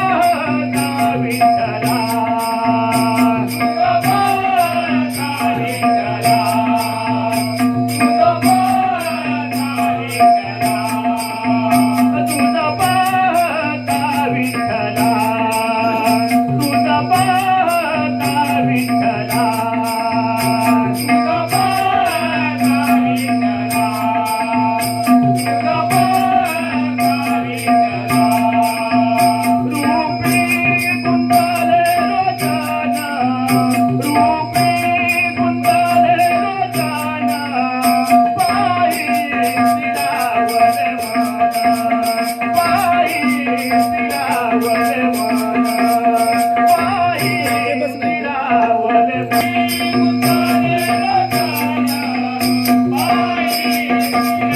Oh,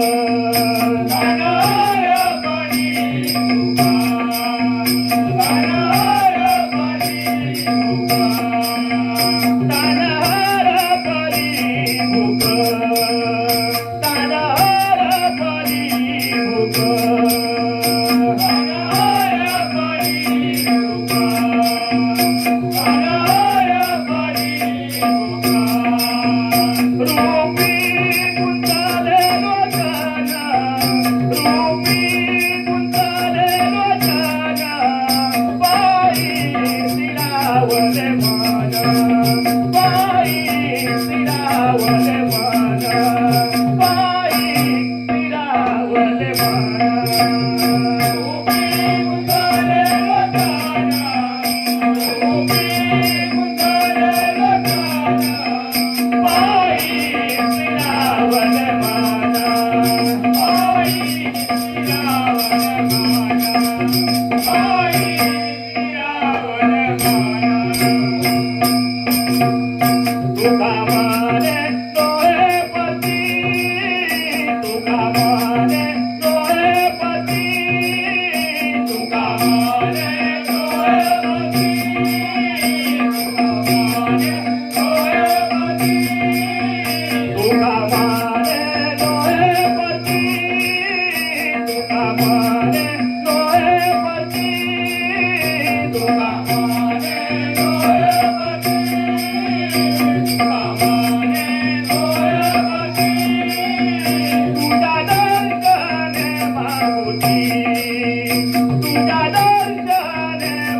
Thank you.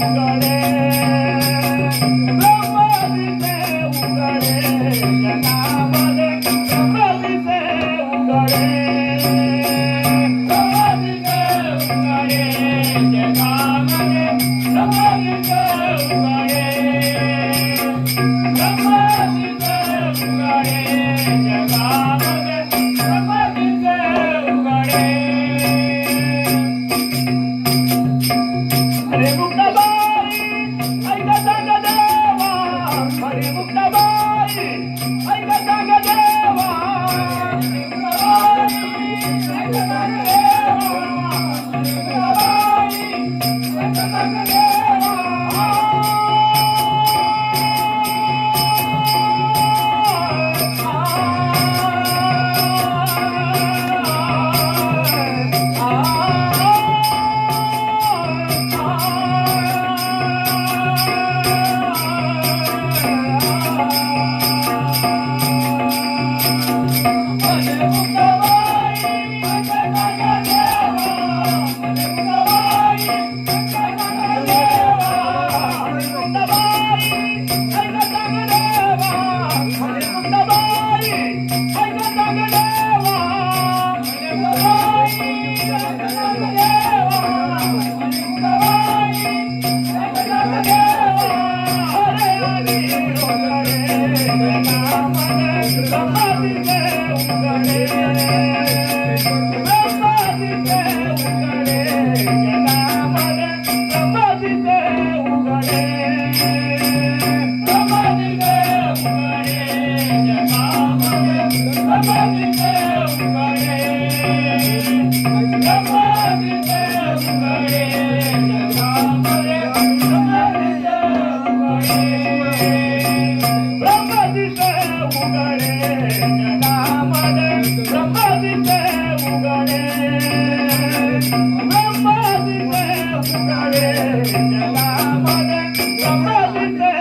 you. भगवी Vitthal उडारे जगनामडे Brahma दिसे उडारे जगनामडे ब्रह्मा दिसे उडारे